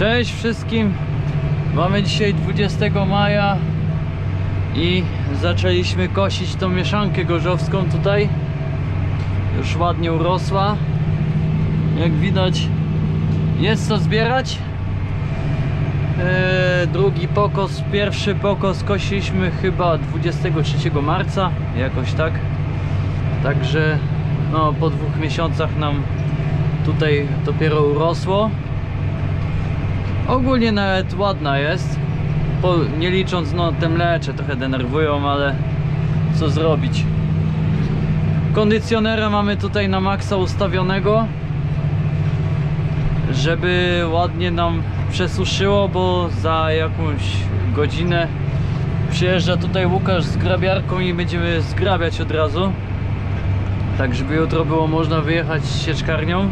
Cześć wszystkim. Mamy dzisiaj 20 maja i zaczęliśmy kosić tą mieszankę gorzowską tutaj. Już ładnie urosła. Jak widać jest co zbierać. Eee, drugi pokos, pierwszy pokos kosiliśmy chyba 23 marca, jakoś tak. Także no, po dwóch miesiącach nam tutaj dopiero urosło. Ogólnie nawet ładna jest. Po, nie licząc no te mlecze trochę denerwują, ale co zrobić. Kondycjonera mamy tutaj na maksa ustawionego, żeby ładnie nam przesuszyło, bo za jakąś godzinę przyjeżdża tutaj Łukasz z grabiarką i będziemy zgrabiać od razu. Tak, żeby jutro było można wyjechać sieczkarnią.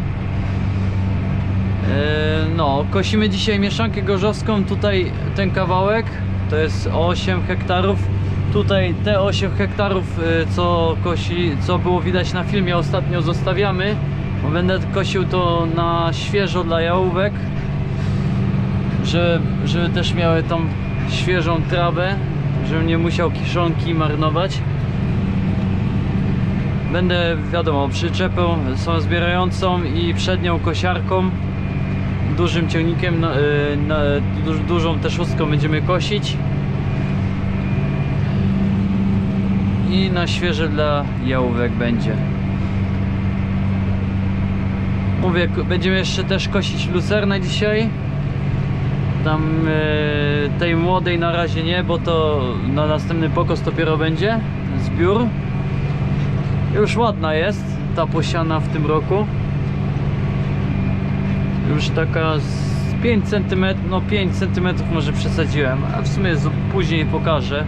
E, No, kosimy dzisiaj mieszankę gorzowską, tutaj ten kawałek, to jest 8 hektarów. Tutaj te 8 hektarów, e, co kosi, co było widać na filmie ostatnio zostawiamy, bo będę kosił to na świeżo dla jałówek, żeby, żeby też miały tą świeżą trawę, żebym nie musiał kiszonki marnować. Będę, wiadomo, przyczepą są zbierającą i przednią kosiarką dużym ciągnikiem, na, y, na, duż, dużą też szóstką będziemy kosić i na świeże dla jałówek będzie. Mówię, będziemy jeszcze też kosić lucernę dzisiaj. Tam y, tej młodej na razie nie, bo to na następny pokos dopiero będzie zbiór. Już ładna jest ta posiana w tym roku już taka z 5 cm, no 5 cm może przesadziłem, a w sumie później pokażę.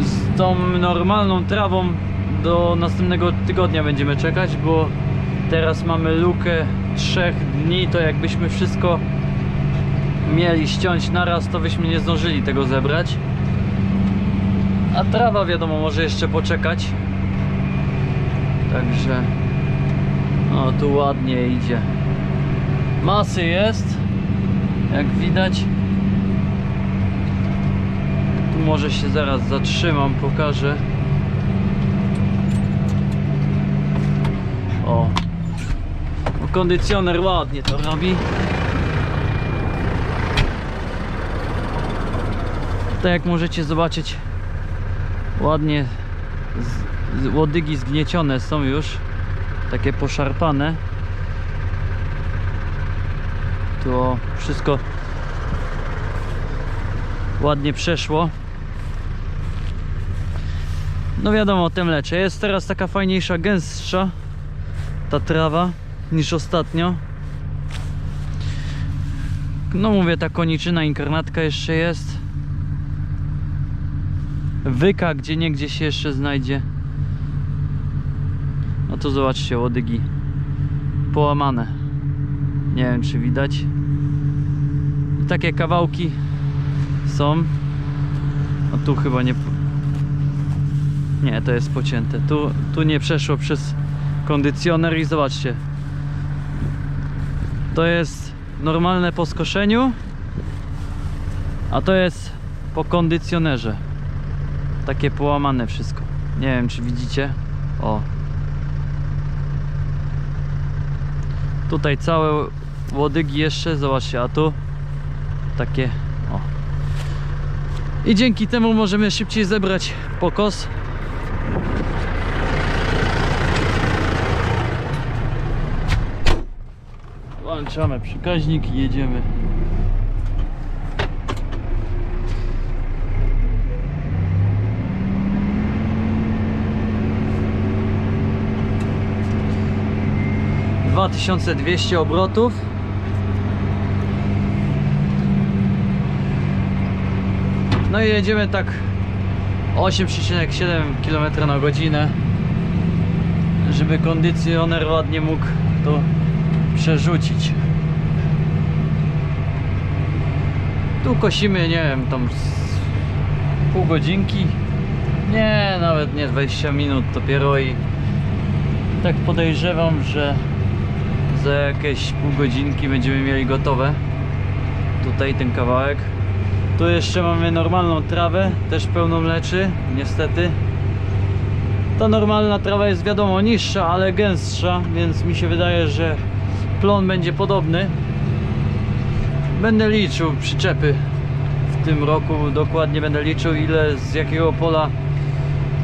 Z tą normalną trawą do następnego tygodnia będziemy czekać, bo teraz mamy lukę 3 dni, to jakbyśmy wszystko mieli ściąć naraz, to byśmy nie zdążyli tego zebrać. A trawa wiadomo może jeszcze poczekać. Także o, tu ładnie idzie. Masy jest, jak widać. Tu może się zaraz zatrzymam, pokażę. O. O, Kondycjoner ładnie to robi. Tak jak możecie zobaczyć, ładnie z, z, łodygi zgniecione są już takie poszarpane. To wszystko ładnie przeszło. No wiadomo te mlecze jest teraz taka fajniejsza, gęstsza ta trawa niż ostatnio. No mówię ta koniczyna inkarnatka jeszcze jest. Wyka gdzie niegdzie się jeszcze znajdzie no to zobaczcie, łodygi połamane. Nie wiem, czy widać. I takie kawałki są. A tu chyba nie. Nie, to jest pocięte. Tu, tu nie przeszło przez kondycjoner i zobaczcie. To jest normalne po skoszeniu, a to jest po kondycjonerze. Takie połamane wszystko. Nie wiem, czy widzicie. O, Tutaj całe łodygi jeszcze, zobaczcie, a tu takie o. I dzięki temu możemy szybciej zebrać pokos. Włączamy przekaźnik i jedziemy. Dwa tysiące dwieście obrotów. No i jedziemy tak 8,7 km na godzinę, żeby kondycjoner ładnie mógł to przerzucić. Tu kosimy, nie wiem, tam pół godzinki. Nie, nawet nie 20 minut dopiero i tak podejrzewam, że Za jakieś pół godzinki będziemy mieli gotowe. Tutaj ten kawałek. Tu jeszcze mamy normalną trawę, też pełną mleczy, niestety. Ta normalna trawa jest wiadomo niższa, ale gęstsza, więc mi się wydaje, że plon będzie podobny. Będę liczył przyczepy w tym roku, dokładnie będę liczył ile z jakiego pola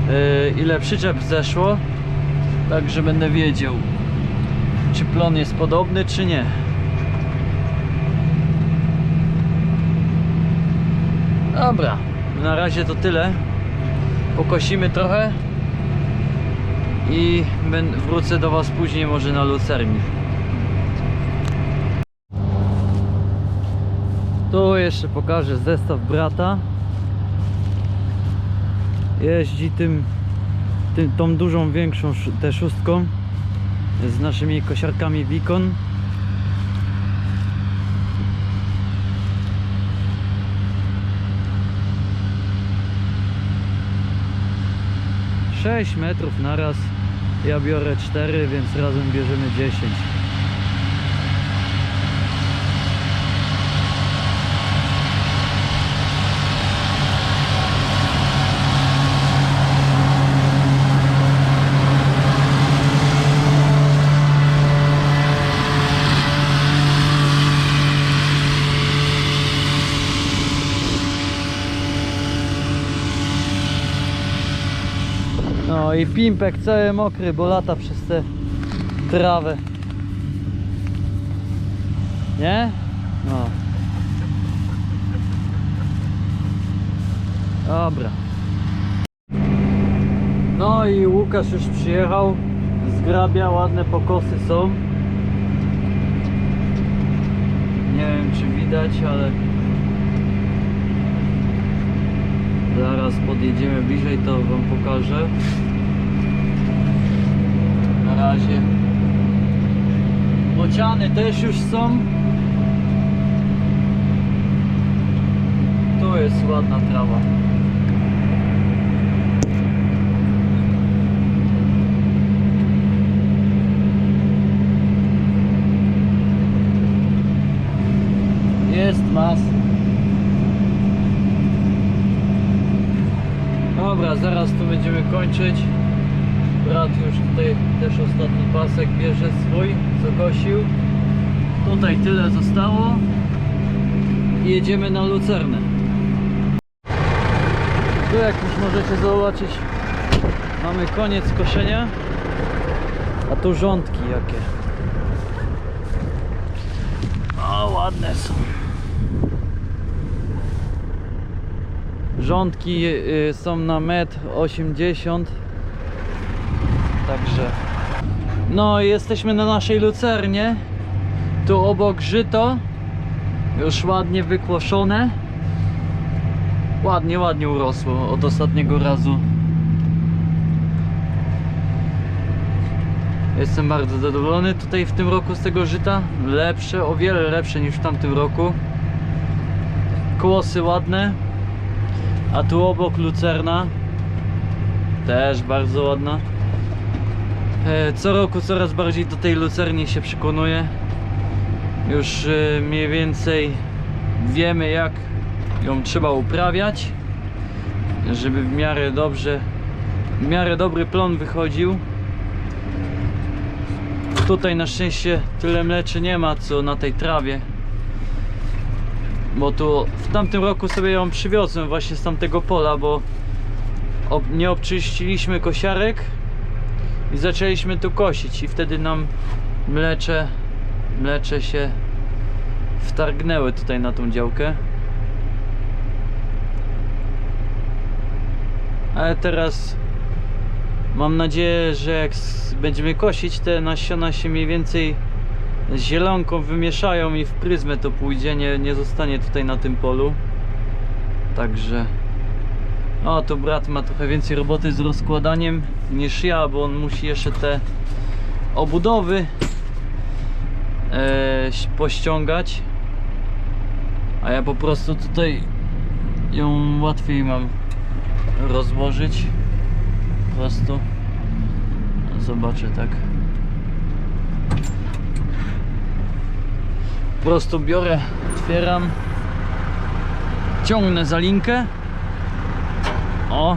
yy, ile przyczep zeszło. Także będę wiedział czy plon jest podobny czy nie. Dobra, na razie to tyle. Pokosimy trochę i wrócę do Was później może na lucerni. Tu jeszcze pokażę zestaw brata. Jeździ tym, tym tą dużą, większą sz- tę szóstką z naszymi kosiarkami Wikon. Sześć metrów na raz. Ja biorę 4, więc razem bierzemy 10. No i pimpek cały mokry, bo lata przez tę trawę. Nie? No. Dobra. No i Łukasz już przyjechał. Zgrabia, ładne pokosy są. Nie wiem czy widać, ale Zaraz podjedziemy bliżej, to wam pokażę. Razie. Bociany też już są. Tu jest ładna trawa. Jest mas. Dobra, zaraz tu będziemy kończyć. Brat już tutaj też ostatni pasek bierze swój, co kosił. Tutaj tyle zostało. I jedziemy na Lucernę. Tu jak już możecie zobaczyć, mamy koniec koszenia. A tu rządki jakie. O, ładne są. Rządki y, są na metr 80 Także. No jesteśmy na naszej lucernie. Tu obok żyto. Już ładnie wykłoszone. Ładnie, ładnie urosło od ostatniego razu. Jestem bardzo zadowolony tutaj w tym roku z tego żyta. Lepsze, o wiele lepsze niż w tamtym roku. Kłosy ładne. A tu obok lucerna. Też bardzo ładna Co roku coraz bardziej do tej lucerni się przekonuję. Już e, mniej więcej wiemy jak ją trzeba uprawiać Żeby w miarę dobrze W miarę dobry plon wychodził. Tutaj na szczęście tyle mleczy nie ma co na tej trawie. Bo tu w tamtym roku sobie ją przywiozłem właśnie z tamtego pola, bo nie obczyściliśmy kosiarek i zaczęliśmy tu kosić i wtedy nam mlecze, mlecze się wtargnęły tutaj na tą działkę. Ale teraz mam nadzieję, że jak będziemy kosić, te nasiona się mniej więcej z zielonką wymieszają i w pryzmę to pójdzie, nie, nie zostanie tutaj na tym polu. Także. O, tu brat ma trochę więcej roboty z rozkładaniem niż ja, bo on musi jeszcze te obudowy e, pościągać. A ja po prostu tutaj ją łatwiej mam rozłożyć. Po prostu. Zobaczę tak. prostu biorę, otwieram, ciągnę za linkę. O,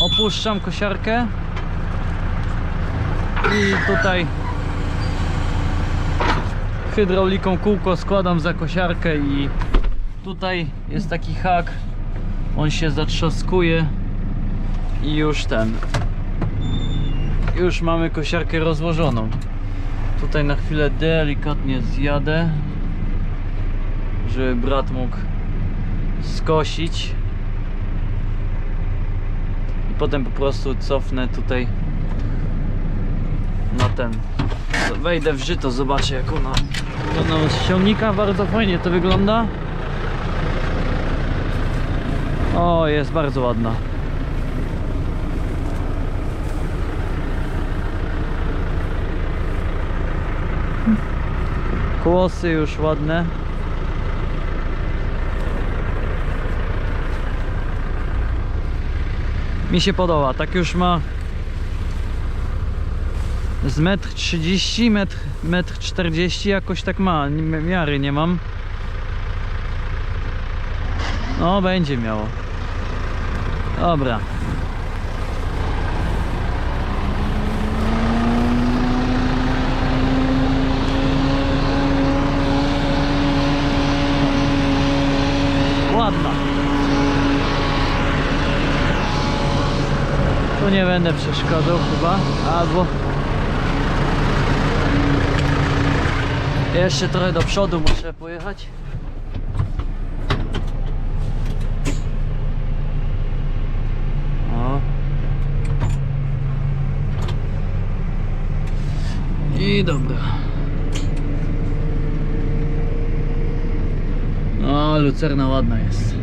opuszczam kosiarkę. I tutaj hydrauliką kółko składam za kosiarkę i tutaj jest taki hak. On się zatrzaskuje i już ten. Już mamy kosiarkę rozłożoną. Tutaj na chwilę delikatnie zjadę żeby brat mógł skosić potem po prostu cofnę tutaj na ten wejdę w żyto, zobaczę jak ona wygląda. Z silnika, bardzo fajnie to wygląda. O, jest bardzo ładna. Kłosy już ładne Mi się podoba, tak już ma z metr 30, metr, metr 40 jakoś tak ma, miary nie mam. No będzie miało. Dobra. Ładna. Tu nie będę przeszkadzał chyba, albo Jeszcze trochę do przodu muszę pojechać. O. I dobra. No, lucerna ładna jest.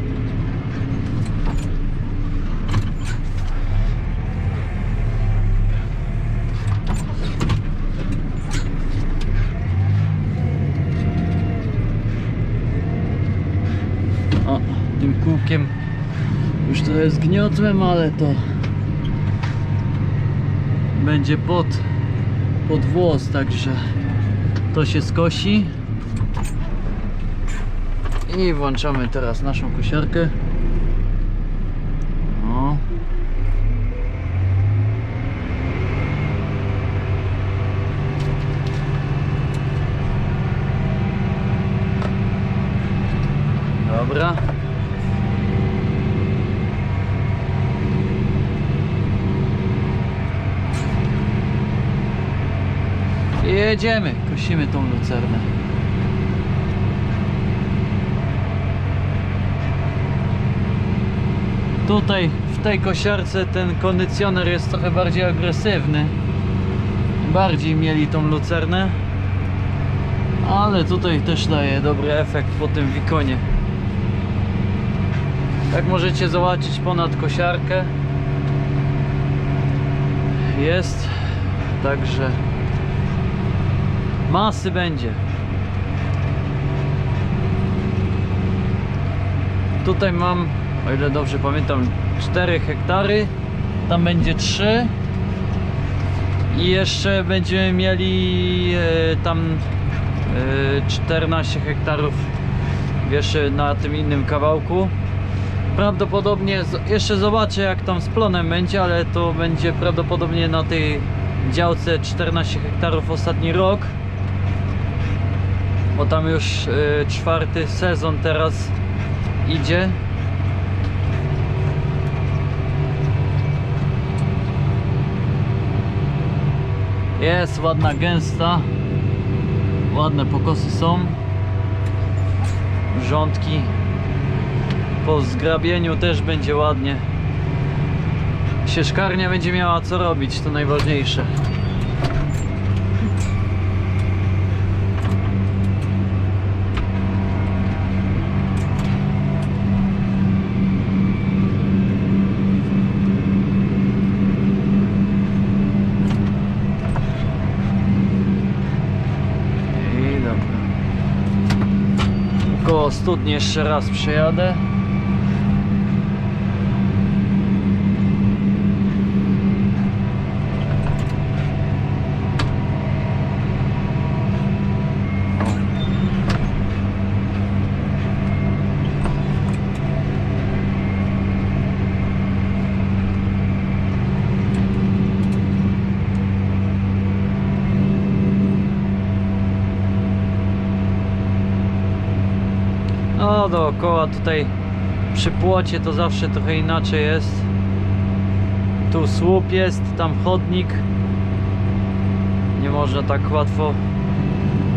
O, tym kółkiem już trochę zgniotłem, ale to będzie pod, pod włos, także to się skosi. I włączamy teraz naszą kosiarkę. O. Dobra. Jedziemy, kosimy tą lucernę. Tutaj w tej kosiarce ten kondycjoner jest trochę bardziej agresywny. Bardziej mieli tą lucernę. Ale tutaj też daje dobry efekt po tym wikonie. Jak możecie zobaczyć ponad kosiarkę jest także masy będzie. Tutaj mam o ile dobrze pamiętam 4 hektary. Tam będzie 3 i jeszcze będziemy mieli e, tam e, 14 hektarów jeszcze na tym innym kawałku. Prawdopodobnie jeszcze zobaczę jak tam z plonem będzie, ale to będzie prawdopodobnie na tej działce 14 hektarów ostatni rok. Bo tam już y, czwarty sezon teraz idzie. Jest ładna gęsta. Ładne pokosy są. Rządki po zgrabieniu też będzie ładnie. Sieszkarnia będzie miała co robić, to najważniejsze. I dobra. Koło studni jeszcze raz przejadę. Dookoła tutaj przy płocie to zawsze trochę inaczej jest. Tu słup jest, tam chodnik. Nie można tak łatwo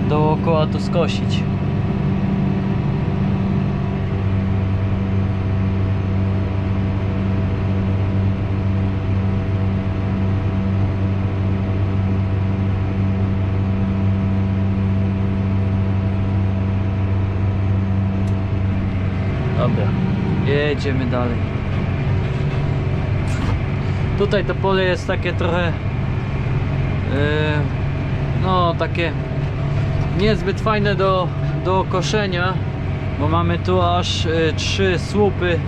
dookoła to skosić. Jedziemy dalej. Tutaj to pole jest takie trochę yy, no takie niezbyt fajne do, do koszenia, bo mamy tu aż y, trzy słupy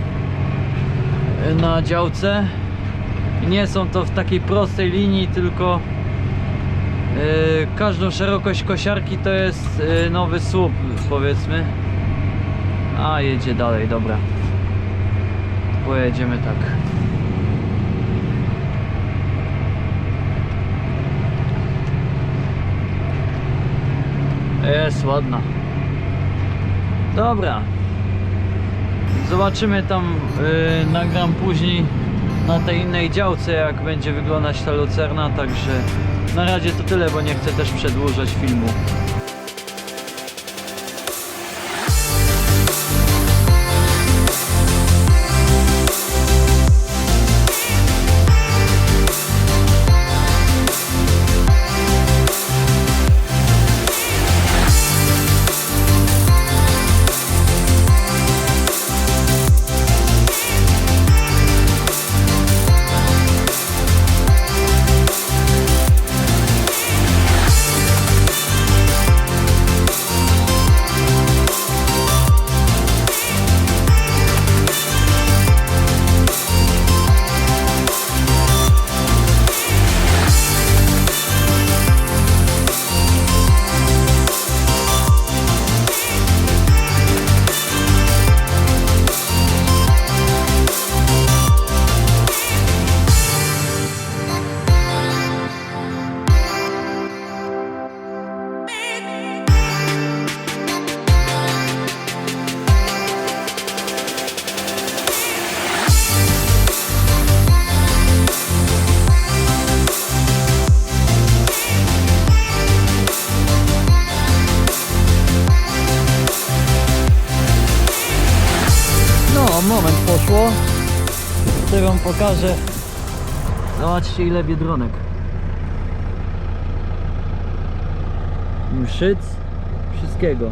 y, na działce. Nie są to w takiej prostej linii, tylko każdą szerokość kosiarki to jest nowy słup, powiedzmy. A jedzie dalej, dobra. Pojedziemy tak. Jest ładna. Dobra. Zobaczymy tam, yy, nagram później na tej innej działce jak będzie wyglądać ta lucerna, także na razie to tyle, bo nie chcę też przedłużać filmu. Pokażę. Zobaczcie ile biedronek. Mszyc, wszystkiego.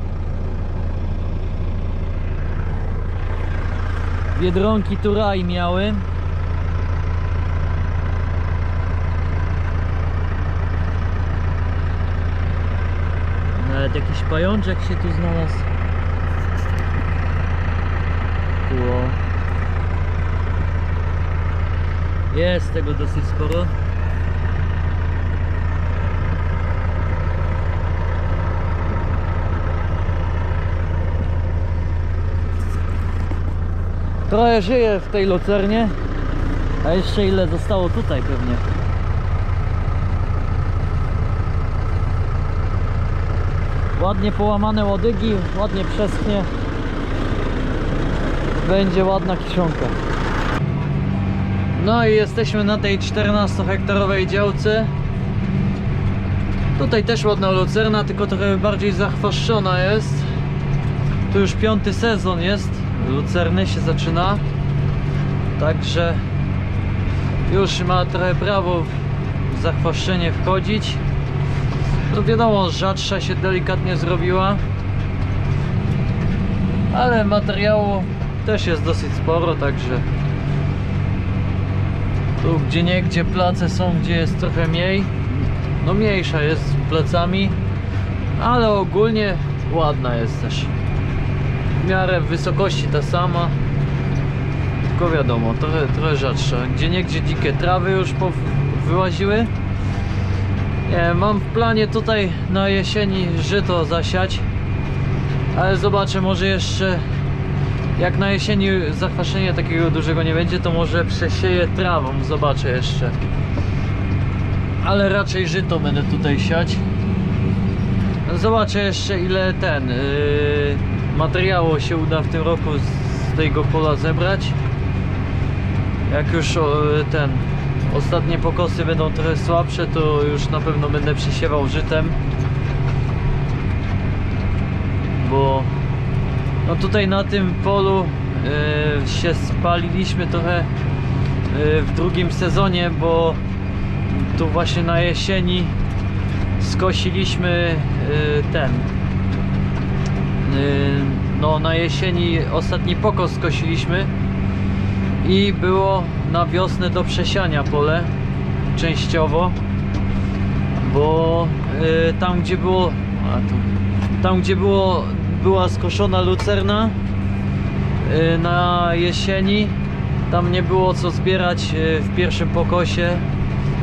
Biedronki tu raj miały. Nawet jakiś pajączek się tu znalazł. Było. Jest tego dosyć sporo. Trochę żyje w tej lucernie, a jeszcze ile zostało tutaj pewnie. Ładnie połamane łodygi, ładnie przeschnie będzie ładna kiszonka. No i jesteśmy na tej 14 hektarowej działce. Tutaj też ładna lucerna, tylko trochę bardziej zachwaszczona jest. Tu już piąty sezon jest, lucerny się zaczyna. Także już ma trochę prawo w zachwaszczenie wchodzić. To wiadomo, rzadsza się delikatnie zrobiła. Ale materiału też jest dosyć sporo, także tu gdzie nie gdzie place są, gdzie jest trochę mniej. No mniejsza jest plecami ale ogólnie ładna jest też w miarę wysokości ta sama. Tylko wiadomo, trochę, trochę rzadsza. Gdzie nie gdzie dzikie trawy już wyłaziły. Nie, mam w planie tutaj na jesieni żyto zasiać. Ale zobaczę, może jeszcze jak na jesieni zakwaszenia takiego dużego nie będzie, to może przesieję trawą, zobaczę jeszcze. Ale raczej żyto będę tutaj siać. Zobaczę jeszcze ile ten yy, materiału się uda w tym roku z tego pola zebrać. Jak już ten ostatnie pokosy będą trochę słabsze, to już na pewno będę przesiewał żytem. Bo no tutaj na tym polu e, się spaliliśmy trochę e, w drugim sezonie, bo tu właśnie na jesieni skosiliśmy e, ten no na jesieni ostatni pokos skosiliśmy i było na wiosnę do przesiania pole częściowo bo yy, tam gdzie było a tam gdzie było była skoszona lucerna yy, na jesieni tam nie było co zbierać yy, w pierwszym pokosie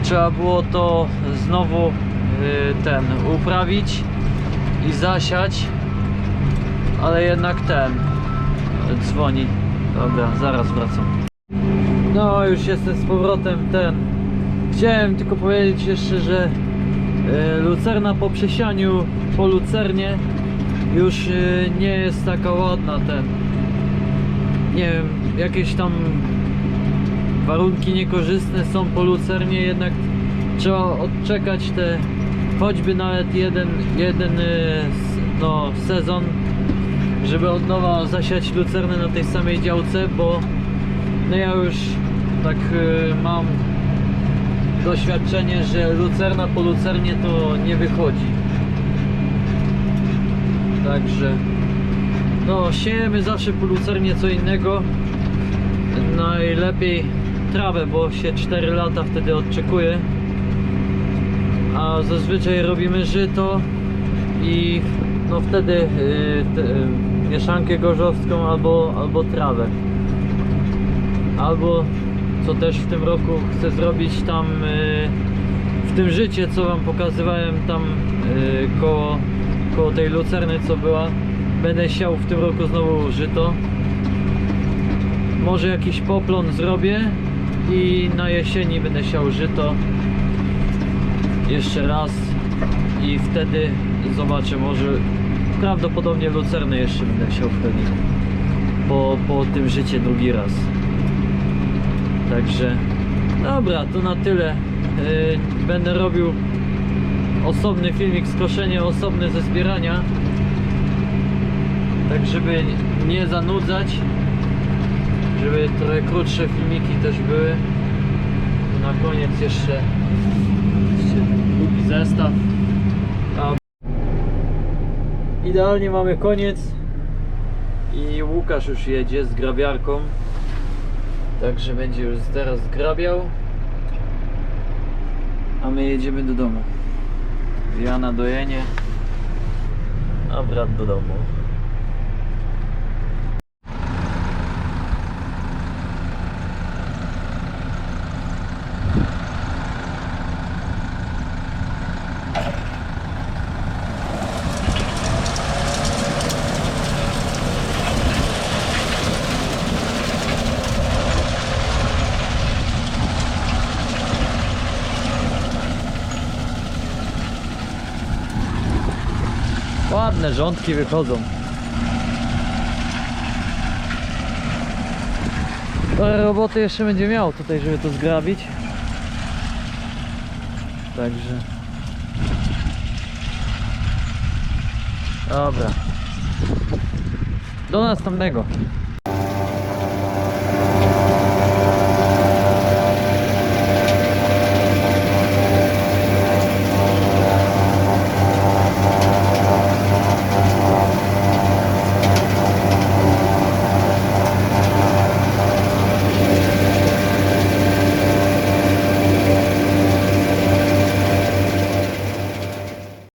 trzeba było to znowu yy, ten uprawić i zasiać ale jednak ten dzwoni. Dobra, zaraz wracam. No, już jestem z powrotem ten. Chciałem tylko powiedzieć jeszcze, że lucerna po przesianiu po lucernie już e, nie jest taka ładna ten. Nie wiem, jakieś tam warunki niekorzystne są po lucernie, jednak trzeba odczekać te choćby nawet jeden, jeden s- no, sezon żeby od nowa zasiać lucernę na tej samej działce, bo no ja już tak y, mam doświadczenie, że lucerna po lucernie to nie wychodzi. Także no siejemy zawsze po lucernie co innego. Najlepiej trawę, bo się 4 lata wtedy odczekuje. A zazwyczaj robimy żyto i no wtedy y, y, mieszankę gorzowską albo, albo trawę. Albo co też w tym roku chcę zrobić tam y, w tym życie co wam pokazywałem tam y, koło, koło tej lucerny co była. Będę siał w tym roku znowu żyto. Może jakiś poplon zrobię i na jesieni będę siał żyto. Jeszcze raz i wtedy zobaczę może prawdopodobnie lucernę jeszcze będę chciał wtedy po, po tym życie drugi raz. Także dobra to na tyle. Yy, będę robił osobny filmik skoszenie osobne ze zbierania tak żeby nie zanudzać żeby trochę krótsze filmiki też były. Na koniec jeszcze, długi zestaw. Idealnie mamy koniec. I Łukasz już jedzie z grabiarką. Także będzie już teraz zgrabiał a my jedziemy do domu ja na dojenie. A brat do domu Ładne rządki wychodzą. Trochę roboty jeszcze będzie miał tutaj, żeby to zgrabić. Także. Dobra. Do następnego.